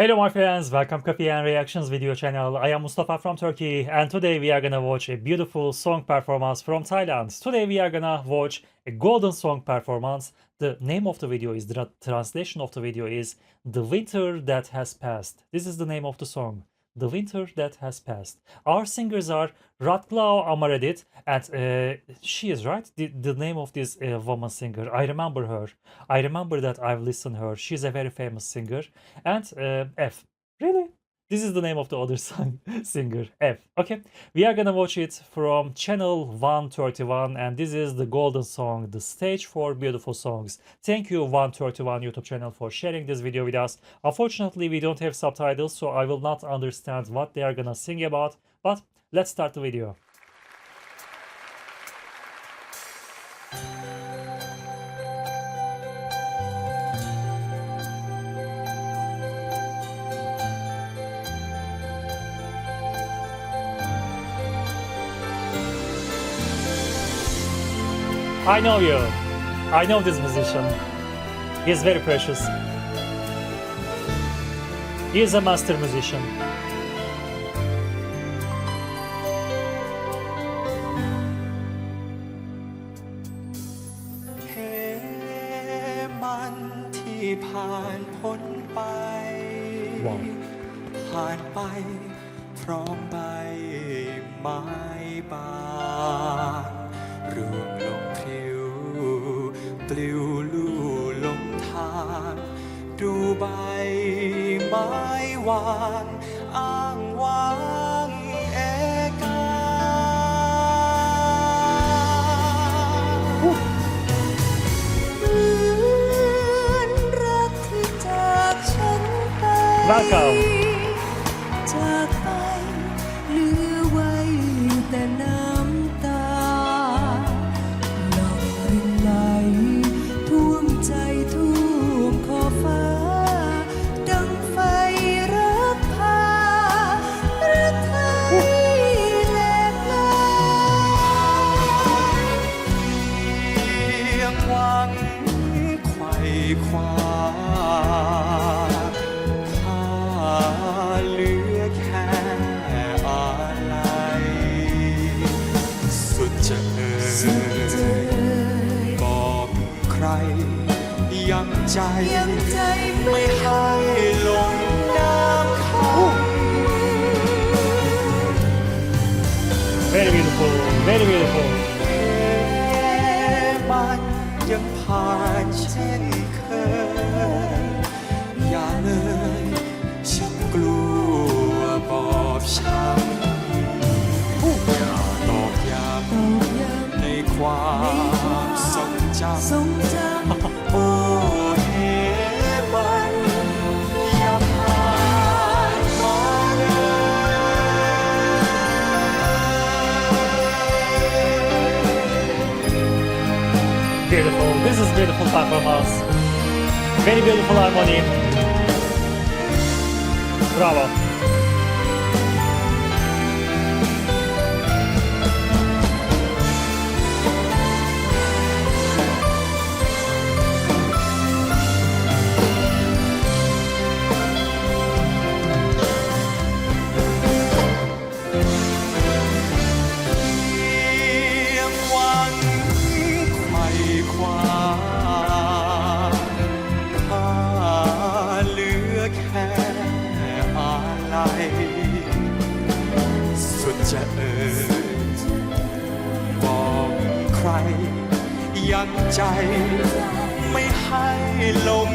Hello my friends, welcome Coffee and Reactions video channel. I am Mustafa from Turkey and today we are gonna watch a beautiful song performance from Thailand. Today we are gonna watch a golden song performance. The name of the video is, the translation of the video is The Winter That Has Passed. This is the name of the song. The Winter That Has Passed. Our singers are Ratglau Amaredit and uh, she is right. The, the name of this uh, woman singer, I remember her. I remember that I've listened her. She's a very famous singer. And uh, F. Really? This is the name of the other song singer, F. Okay, we are gonna watch it from channel 131, and this is the golden song, the stage for beautiful songs. Thank you 131 YouTube channel for sharing this video with us. Unfortunately, we don't have subtitles, so I will not understand what they are gonna sing about. But let's start the video. I know you. I know this musician. He is very precious. He is a master musician. เไม้หวานอ้างว้างเอกาเหมือนรักที่จากฉันไป Welcome จาก ว่ควาข้าเหลือแค่อาลัยสุดจะเอ่ยบอกใคร ยังใจงใจไม่ให้ลงน้ำคำ Very beautiful, very beautiful. มันยังผ่านเช่นเค อย่าเลย ฉันกลัวบอบช้ำอย่าตอกย้ ตอกย้ ำในความทรงจ ำทรงจำ ำโอ้เหมันอย่าผ่านมาเลย Beautiful. This is beautiful performance. Very beautiful harmony. Bravo. ။ จะเอ่ยบอกใครยังใจไม่ให้ลง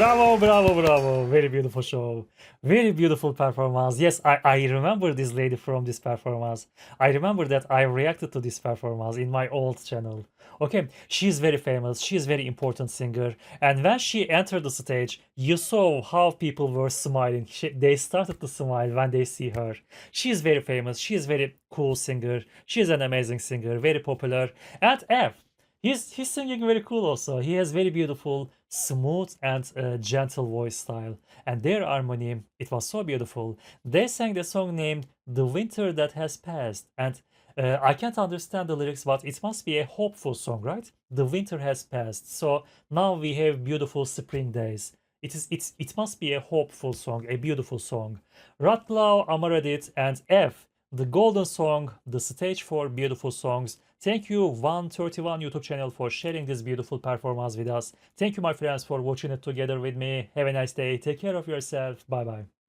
Bravo, bravo, bravo. Very beautiful show. Very beautiful performance. Yes, I, I remember this lady from this performance. I remember that I reacted to this performance in my old channel. Okay, she's very famous. She's very important singer. And when she entered the stage, you saw how people were smiling. She, they started to smile when they see her. She's very famous. She's very cool singer. She's an amazing singer, very popular. And F, He's he's singing very cool also. He has very beautiful, smooth and uh, gentle voice style. And their harmony, it was so beautiful. They sang the song named "The Winter That Has Passed," and uh, I can't understand the lyrics, but it must be a hopeful song, right? The winter has passed, so now we have beautiful spring days. It is it's it must be a hopeful song, a beautiful song. Ratlau, Amaradit, and F the golden song, the stage for beautiful songs. Thank you 131 YouTube channel for sharing this beautiful performance with us. Thank you my friends for watching it together with me. Have a nice day. Take care of yourself. Bye bye.